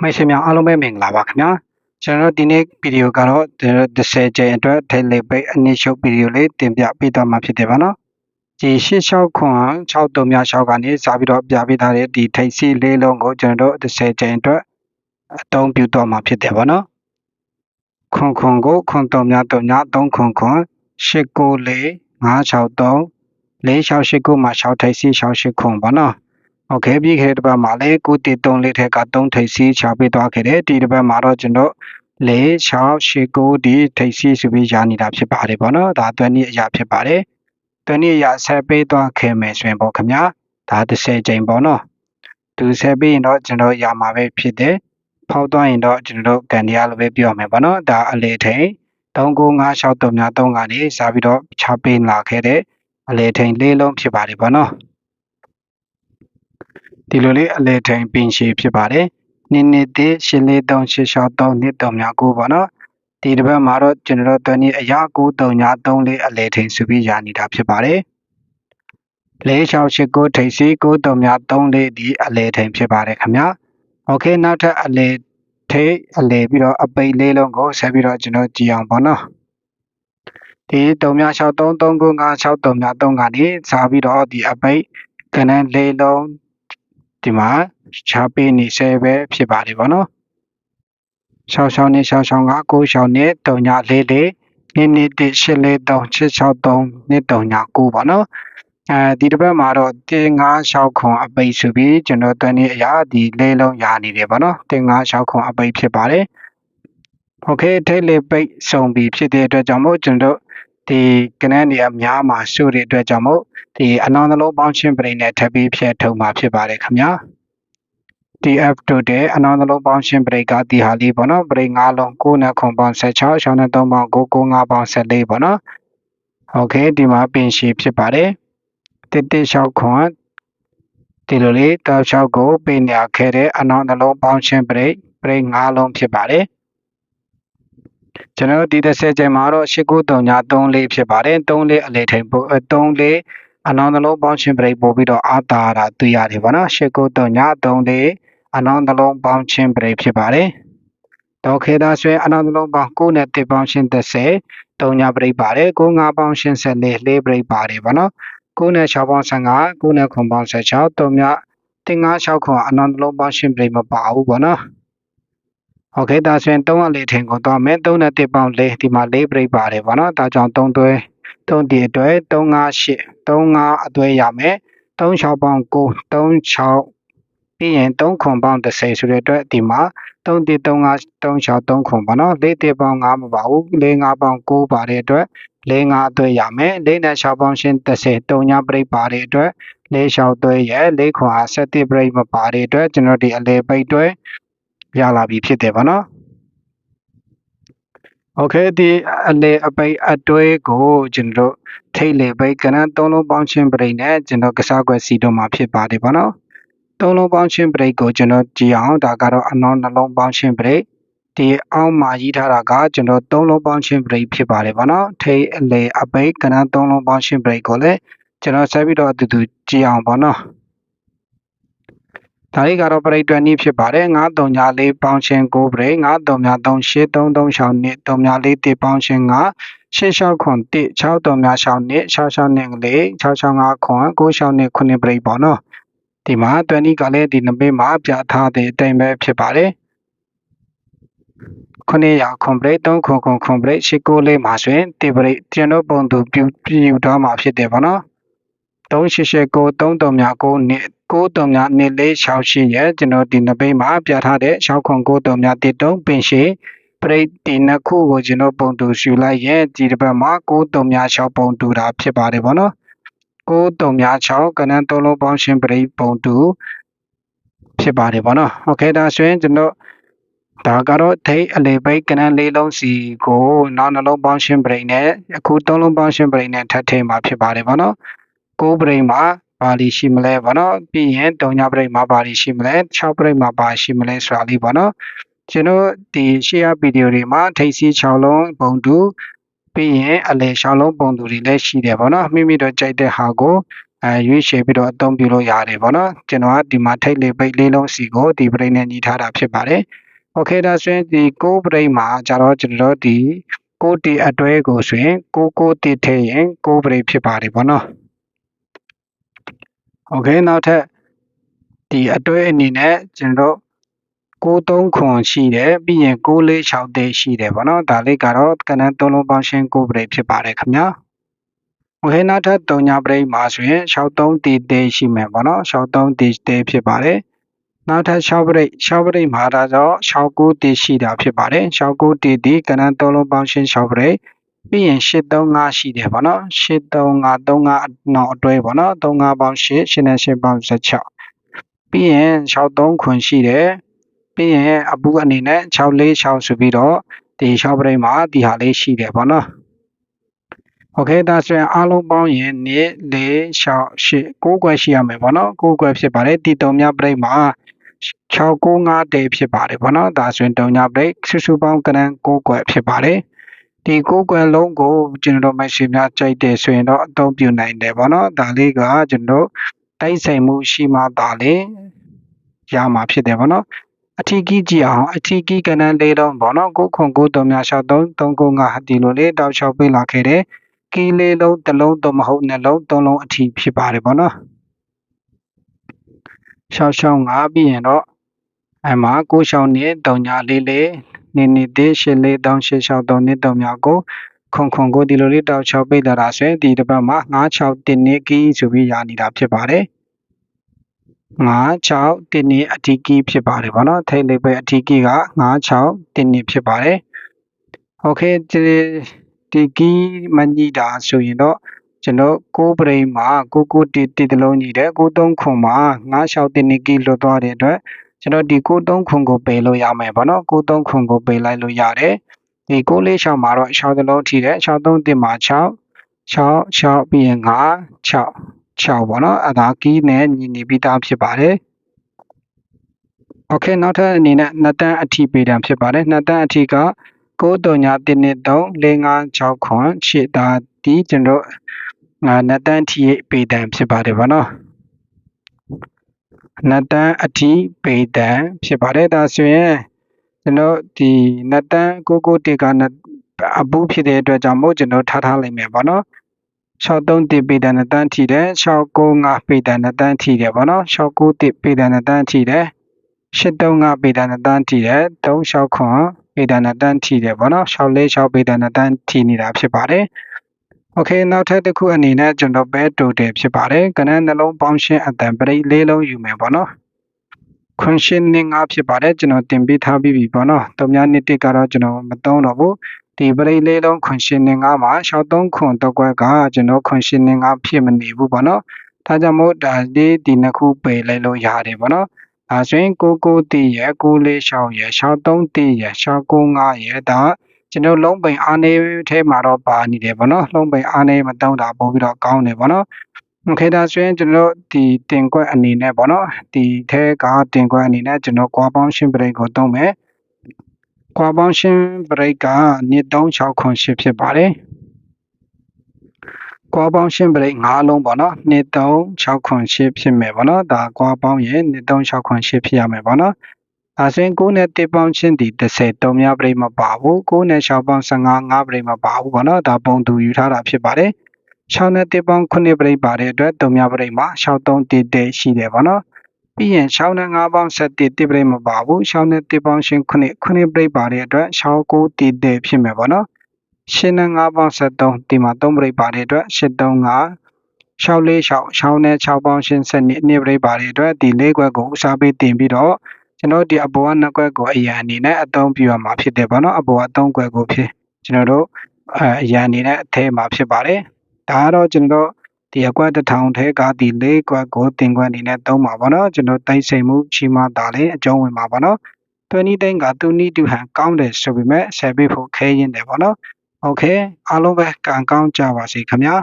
မိတ်ဆွေများအားလုံးပဲမင်္ဂလာပါခင်ဗျာကျွန်တော်တို့ဒီနေ့ဗီဒီယိုကတော့ကျွန်တော်တို့30ကျိန်အတွက်ထိတ်လေးပိတ်အနည်းရှုပ်ဗီဒီယိုလေးတင်ပြပေးသွားမှာဖြစ်တယ်ပါနော်ဒီ86ခွန်63မြ6ကနေစပြီးတော့ပြပေးထားတဲ့ဒီထိတ်စီလေးလုံးကိုကျွန်တော်တို့30ကျိန်အတွက်အသုံးပြုတော့မှာဖြစ်တယ်ပါနော်ခွန်ခွန်ကိုခွန်3မြ3မြ3ခွန်ခွန်894 563 4689မှာ6ထိတ်စီ68ခွန်ပါနော် ဟုတ်ကဲ့ပြီးခဲ့တဲ့တစ်ပတ်မှာလည်းကိုတီ3လေးထက်က3ထိပ်စီးချပေးသွားခဲ့တယ်ဒီတစ်ပတ်မှာတော့ကျွန်တော်လေ6 8 9ဒီထိပ်စီးဆိုပြီးရနေတာဖြစ်ပါတယ်ပေါ့နော်ဒါသွင်းနည်းအရာဖြစ်ပါတယ်သွင်းနည်းအရာဆက်ပေးသွားခဲ့မယ်ဆိုရင်ပေါ့ခင်ဗျာဒါ30ချိန်ပေါ့နော်သူဆက်ပြီးရင်တော့ကျွန်တော်ရမှာပဲဖြစ်တယ်ဖောက်သွားရင်တော့ကျွန်တော်ကန်တရားလိုပဲပြောရမယ်ပေါ့နော်ဒါအလေထိန်3956တုံများ3ကနေစပြီးတော့ချပေးလာခဲ့တဲ့အလေထိန်လေးလုံးဖြစ်ပါတယ်ပေါ့နော် ဒီလိုလေးအလဲထိန်ပင်ရှည်ဖြစ်ပါတယ်။နှစ်နှစ်သေးရှင်းလေး3 6 6 3နှစ်3များ9ပေါ့နော်။ဒီတစ်ပတ်မှာတော့ကျွန်တော်တို့တနည်းအရာ9 3ညာ3လေးအလဲထိန်စုပြီးရနေတာဖြစ်ပါတယ်။၄6 8 9ထိန်စီ9 3များ3လေးဒီအလဲထိန်ဖြစ်ပါတယ်ခင်ဗျာ။ Okay နောက်ထပ်အလဲထိန်အလဲပြီးတော့အပိတ်လေးလုံးကိုဆက်ပြီးတော့ကျွန်တော်ကြည့်အောင်ပေါ့နော်။ဒီ3မြ6 3 3 9 5 6 3မြ3ကနေစားပြီးတော့ဒီအပိတ်ကနန်းလေးလုံး ဒီမှာချပေးနေဆဲပဲဖြစ်ပါတယ်ဗောနော်66နဲ့66က96နဲ့3944နှစ်နှစ်တစ်843 663နှစ်39ပေါ့နော်အဲဒီတစ်ပတ်မှာတော့156ခွန်အပိတ်ဆိုပြီးကျွန်တော်တန်းနေအရာဒီလေးလုံးရနေတယ်ဗောနော်156ခွန်အပိတ်ဖြစ်ပါတယ်โอเคထိတ်လေးပိတ်စုံပြီးဖြစ်တဲ့အတွက်ကြောင့်မို့ကျွန်တော် ဒီကနန်းနေအများမှာစုတဲ့အတွက်ကြောင့်မို့ဒီအနောင်နှလုံးပေါင်းချင်းပရိနဲ့ထပ်ပြီးဖြည့်ထုတ်မှာဖြစ်ပါတယ်ခင်ဗျာ TF တို့တဲ့အနောင်နှလုံးပေါင်းချင်းပရိကဒီဟာလေးပေါ့နော်ပရိ၅လုံး9နဲ့ခွန်ပေါင်း16ရှောင်းနဲ့3ပေါင်း9 9 5ပေါင်း14ပေါ့နော်โอเคဒီမှာပင်ရှည်ဖြစ်ပါတယ်တစ်တစ်6ခွန်ဒီလိုလေးတောက်6ကိုပင်ညာခဲ့တဲ့အနောင်နှလုံးပေါင်းချင်းပရိပရိ၅လုံးဖြစ်ပါတယ် ကျွန်တော်ဒီ30ကျိန်မှာတော့8939 3လေးဖြစ်ပါတယ်3လေးအလေထိန်ပို့3လေးအနောင်နှလုံးပေါင်းချင်းပရိပို့ပြီးတော့အာတာတာတွေ့ရတယ်ဗောနော်8939 3လေးအနောင်နှလုံးပေါင်းချင်းပရိဖြစ်ပါတယ်ဒေါခေတာဆွဲအနောင်နှလုံးပေါင်း9နဲ့တစ်ပေါင်းချင်း30 3ညာပရိပါတယ်9 5ပေါင်းချင်း14လေးပရိပါတယ်ဗောနော်9နဲ့6ပေါင်း15 9နဲ့9ပေါင်း16 3ညာတင်9 6ခွန်အနောင်နှလုံးပေါင်းချင်းပရိမပါဘူးဗောနော် โอเคဒါဆိုရင်3အလေးထင်ကိုသွားမယ်3နဲ့1ပေါင်း4ဒီမှာ4ပြိတ်ပါတယ်ဗောနော်ဒါကြောင့်3သွဲ3ဒီအတွက်358 35အသွဲရမယ်36ပေါင်း9 36ပြီးရင်3ခွန်ပေါင်း30ဆိုတဲ့အတွက်ဒီမှာ3တိ35 36 3ခွန်ပေါ့နော်4တိပေါင်း5မပါဘူး4 5ပေါင်း9ပါတဲ့အတွက်4 5အသွဲရမယ်4နဲ့6ပေါင်းရှင်း30 3ညပြိတ်ပါတဲ့အတွက်4 6သွဲရဲ့4ခွန်အား7ပြိတ်မပါတဲ့အတွက်ကျွန်တော်ဒီအလေပိတ်တွဲ ရလာပြီဖြစ်တယ်ဗောနော်โอเคဒီအလေအပိတ်အတွဲကိုကျွန်တော်ထိတ်လေပိတ်ကနန်းသုံးလုံးပေါင်းချင်းပရိနဲ့ကျွန်တော်ကစားကွက်စီတော့မှာဖြစ်ပါတယ်ဗောနော်သုံးလုံးပေါင်းချင်းပရိကိုကျွန်တော်ကြည့်အောင်ဒါကတော့အနောက်နှလုံးပေါင်းချင်းပရိဒီအောက်မှာရေးထားတာကကျွန်တော်သုံးလုံးပေါင်းချင်းပရိဖြစ်ပါတယ်ဗောနော်ထိတ်အလေအပိတ်ကနန်းသုံးလုံးပေါင်းချင်းပရိကိုလည်းကျွန်တော်ဆက်ပြီးတော့အတူတူကြည့်အောင်ဗောနော် ဒါလေးကတော့ပရိတ်တွယ်နည်းဖြစ်ပါတယ်9 3ညာ4ပေါင်းချင်း9ပရိတ်9 3ညာ3 8 3 3 6နှစ်3ညာ4တိပေါင်းချင်း9 8 6ခွန်1 6 3ညာ6နှစ်6 6နှစ်4 6 6 5ခွန်9 6နှစ်9ပရိတ်ပေါ့နော်ဒီမှာတွယ်နည်းကလည်းဒီနဘေးမှာပြထားတဲ့အတိုင်းပဲဖြစ်ပါတယ်ခုနှစ်ရာခွန်ပရိတ်3ခွန်ခွန်ခွန်ပရိတ်8 9လေးမှာဆိုရင်တိပရိတ်ကျွန်တော်ပုံသူပြပြထားမှာဖြစ်တယ်ပေါ့နော်389 3 3မြ9နှစ် 93များနှစ်လေး68ရဲ့ကျွန်တော်ဒီနပိတ်မှာပြထားတဲ့693များတစ်တုံးပင်ရှိပရိတ်ဒီနှစ်ခုကိုကျွန်တော်ပုံတူရှူလိုက်ရဲ့ဒီတစ်ပတ်မှာ93များ6ပုံတူတာဖြစ်ပါတယ်ဗောနော်93များ6ကနန်းသုံးလုံးပေါင်းရှင်ပရိတ်ပုံတူဖြစ်ပါတယ်ဗောနော်โอเคဒါဆိုရင်ကျွန်တော်ဒါကတော့ဒိတ်အလေပိတ်ကနန်းလေးလုံးစီကိုနောက်နှလုံးပေါင်းရှင်ပရိတ်နဲ့အခုသုံးလုံးပေါင်းရှင်ပရိတ်နဲ့ထပ်ထည့်မှာဖြစ်ပါတယ်ဗောနော်ကိုးပရိတ်မှာ ဘာလီရှိမလဲဗောနော်ပြီးရင်တုံညာပရိတ်မှာဘာလီရှိမလဲ6ပရိတ်မှာဘာရှိမလဲဆိုတာလေးဗောနော်ကျွန်တော်ဒီရှေ့ရဗီဒီယိုတွေမှာထိပ်စီး6လုံးပုံတူပြီးရင်အလဲ6လုံးပုံတူတွေလည်းရှိတယ်ဗောနော်မိမိတို့ကြိုက်တဲ့ဟာကို အဲရွေးချယ်ပြီးတော့အသုံးပြုလို့ရတယ်ပေါ့နော်ကျွန်တော်ကဒီမှာထိတ်လေးပိတ်လေးလုံးစီကိုဒီပရိတ်နဲ့ညီထားတာဖြစ်ပါတယ်โอเคဒါဆိုရင်ဒီကိုပရိတ်မှာကျတော့ကျွန်တော်တို့ဒီကိုတီအတွဲကိုဆိုရင်ကိုကိုတီထဲရင်ကိုပရိတ်ဖြစ်ပါတယ်ပေါ့နော် โอเคနောက်ထပ်ဒီအတွဲအနေနဲ့ကျွန်တော်တို့93ခွန်ရှိတယ်ပြီးရင်946တေးရှိတယ်ဗောနော်ဒါလေးကတော့ကဏ္ဍသုံးလုံးပေါင်းရှင်းကိုပရိတ်ဖြစ်ပါတယ်ခင်ဗျာโอเคနောက်ထပ်3ညပရိတ်မှာဆိုရင်63တေးတေးရှိမယ်ဗောနော်63တေးတေးဖြစ်ပါတယ်နောက်ထပ်6ပရိတ်6ပရိတ်မှာဒါတော့69တေးရှိတာဖြစ်ပါတယ်69တေးဒီကဏ္ဍသုံးလုံးပေါင်းရှင်း6ပရိတ် ပြီးရင်835ရှိတယ်ဗောနော်835 35နောက်အတွဲဗောနော်35ပေါင်း8 8နဲ့8ပေါင်း16ပြီးရင်63ခွန်ရှိတယ်ပြီးရင်အပူအနေနဲ့646ဆိုပြီးတော့ဒီ6ပရိတ်မှာဒီဟာလေးရှိတယ်ဗောနော်โอเคဒါဆိုရင်အားလုံးပေါင်းရင်2 4 6 8 9ခွဲရှိရမယ်ဗောနော်9ခွဲဖြစ်ပါတယ်ဒီတုံမြပရိတ်မှာ695တေဖြစ်ပါတယ်ဗောနော်ဒါဆိုရင်တုံညပရိတ်စုစုပေါင်းကဏ္ဍ9ခွဲဖြစ်ပါတယ် ဒီကိုယ်ကွယ်လုံးကိုကျွန်တော်တို့မရှင်များကြိုက်တယ်ဆိုရင်တော့အသုံးပြုနိုင်တယ်ဗောနော်ဒါလေးကကျွန်တော်တိုက်ဆိုင်မှုရှိမှသာလေရမှာဖြစ်တယ်ဗောနော်အထီးကြီးကြည့်အောင်အထီးကြီးကဏ္ဍလေးတော့ဗောနော်ကိုခွန်ကိုတုံများ63 395ဟာဒီလိုလေးတောက်လျှောက်ပေးလာခဲ့တယ်ကီးလေးလုံးတစ်လုံးတော့မဟုတ်နှလုံးသုံးလုံးအထီးဖြစ်ပါတယ်ဗောနော်665ပြီးရင်တော့အဲမှာကိုရှောင်းနေတုံညာလေးလေး နေနေတဲ့ရှစ်လေးတောင်းရှစ်6 3နှစ်တုံများကိုခွန်ခွန်ကိုဒီလိုလေးတောက်6ပိတ်လာတာဆိုရင်ဒီတစ်ပတ်မှာ96တင်းနေကီးဆိုပြီးရနေတာဖြစ်ပါတယ်96တင်းနေအထီးကီးဖြစ်ပါတယ်ဗောနော်ထိတ်လေးပဲအထီးကီးက96တင်းနေဖြစ်ပါတယ်โอเคဒီဒီကီးမညီတာဆိုရင်တော့ကျွန်တော်ကိုပရိမှာကိုကိုတီတီတလုံးညီတယ်93ခွန်မှာ96တင်းနေကီးလွတ်သွားတဲ့အတွက် ကျွန်တော်ဒီ93ခွန်ကိုပယ်လို့ရမယ်ဗောနော်93ခွန်ကိုပယ်လိုက်လို့ရတယ်ဒီ946မှာတော့6တလုံးထိတယ်63တင်မှာ6 6 6ပြီးရင်5 6 6ပေါ့နော်အဲ့ဒါကီးနဲ့ညီနေပြီးသားဖြစ်ပါတယ်โอเคနောက်ထပ်အနေနဲ့နှစ်တန်းအထီပေးတံဖြစ်ပါတယ်နှစ်တန်းအထီက9ည1နှစ်3 4 5 6ခွန်8ဒါဒီကျွန်တော်နှစ်တန်းထီပေးတံဖြစ်ပါတယ်ဗောနော် နှစ်တန်းအထီပေတံဖြစ်ပါတယ်ဒါဆိုရင်ကျွန်တော်ဒီနှစ်တန်းကိုကိုတေကအပူဖြစ်တဲ့အတွက်ကြောင့်မို့ကျွန်တော်ထားထားလိုက်မယ်ပေါ့နော်63တိပေတံနှစ်တန်းထီတယ်695ပေတံနှစ်တန်းထီတယ်ပေါ့နော်69တိပေတံနှစ်တန်းထီတယ်835ပေတံနှစ်တန်းထီတယ်36ခွန်ပေတံနှစ်တန်းထီတယ်ပေါ့နော်646ပေတံနှစ်တန်းထီနေတာဖြစ်ပါတယ် Okay နောက်ထပ်တစ်ခုအနေနဲ့ကျွန်တော် bed total ဖြစ်ပါတယ်ကဏ္ဍနှလုံးပေါင်းရှင်းအတန်ပရိတ်၄လုံးယူမယ်ပေါ့နော် conditioning ကဖြစ်ပါတယ်ကျွန်တော်တင်ပေးထားပြီးပြီပေါ့နော်၃ညနှစ်တစ်ကတော့ကျွန်တော်မသုံးတော့ဘူးဒီပရိတ်လေးလုံး conditioning ကမှာ63ခွန်တော့ကွက်ကကျွန်တော် conditioning ကဖြစ်မနေဘူးပေါ့နော်ဒါကြောင့်မို့ဒါလေးဒီနှစ်ခုပယ်လိုက်လို့ရတယ်ပေါ့နော်ဒါဆိုရင်6 6တည့်ရ6 6 6ရ63တည့်ရ695ရဒါ ကျွန်တော်လုံးပိန်အားနေထဲမှာတော့ပါနေတယ်ဗောနော်လုံးပိန်အားနေမတုံးတာပို့ပြီးတော့ကောင်းတယ်ဗောနော်ခေတ္တဆိုရင်ကျွန်တော်ဒီတင်ကွက်အနေနဲ့ဗောနော်ဒီထဲကတင်ကွက်အနေနဲ့ကျွန်တော်ကွာပေါင်းရှင်းပရိတ်ကိုသုံးမယ်ကွာပေါင်းရှင်းပရိတ်က2368ဖြစ်ပါတယ်ကွာပေါင်းရှင်းပရိတ်၅လုံးပေါ့နော်2368ဖြစ်မယ်ပေါ့နော်ဒါကွာပေါင်းရင်2368ဖြစ်ရမယ်ပေါ့နော် ဒါဆိုရင်9နဲ့1ပေါင်းချင်းဒီ30တုံများပရိမပါဘူး9နဲ့6ပေါင်း15 5ပရိမပါဘူးပေါ့နော်ဒါပုံသူယူထားတာဖြစ်ပါတယ်6နဲ့1ပေါင်း9ပရိပါတဲ့အတွက်တုံများပရိမှာ63တိတိရှိတယ်ပေါ့နော်ပြီးရင်6နဲ့5ပေါင်း7တိပရိမပါဘူး6နဲ့1ပေါင်းရှင်း9 9ပရိပါတဲ့အတွက်69တိတိဖြစ်မယ်ပေါ့နော်8နဲ့5ပေါင်း73ဒီမှာ3ပရိပါတဲ့အတွက်835 646 6နဲ့6ပေါင်းရှင်း7နှစ်ပရိပါတဲ့အတွက်ဒီ၄ခွက်ကိုဥစားပေးတင်ပြီးတော့ ကျွန်တော်ဒီအပေါ်ကနှစ်ခွက်ကိုအရန်အနေနဲ့အသုံးပြုရမှာဖြစ်တယ်ပေါ့နော်အပေါ်က၃ခွက်ကိုဖြစ်ကျွန်တော်တို့အရန်အနေနဲ့အထဲမှာဖြစ်ပါတယ်ဒါကတော့ကျွန်တော်ဒီအကွက်တစ်ထောင်ထဲကဒီ၄ကွက်ကိုတင်ခွက်အနေနဲ့သုံးပါပေါ့နော်ကျွန်တော်တိုက်ဆိုင်မှုရှိမှဒါလည်းအကျုံးဝင်ပါပေါ့နော်20တိန်ကသူနီးတူဟန်ကောင်းတယ်ဆိုပေမဲ့ဆက်ပေးဖို့ခဲရင်တယ်ပေါ့နော်โอเคအားလုံးပဲကံကောင်းကြပါစေခင်ဗျာ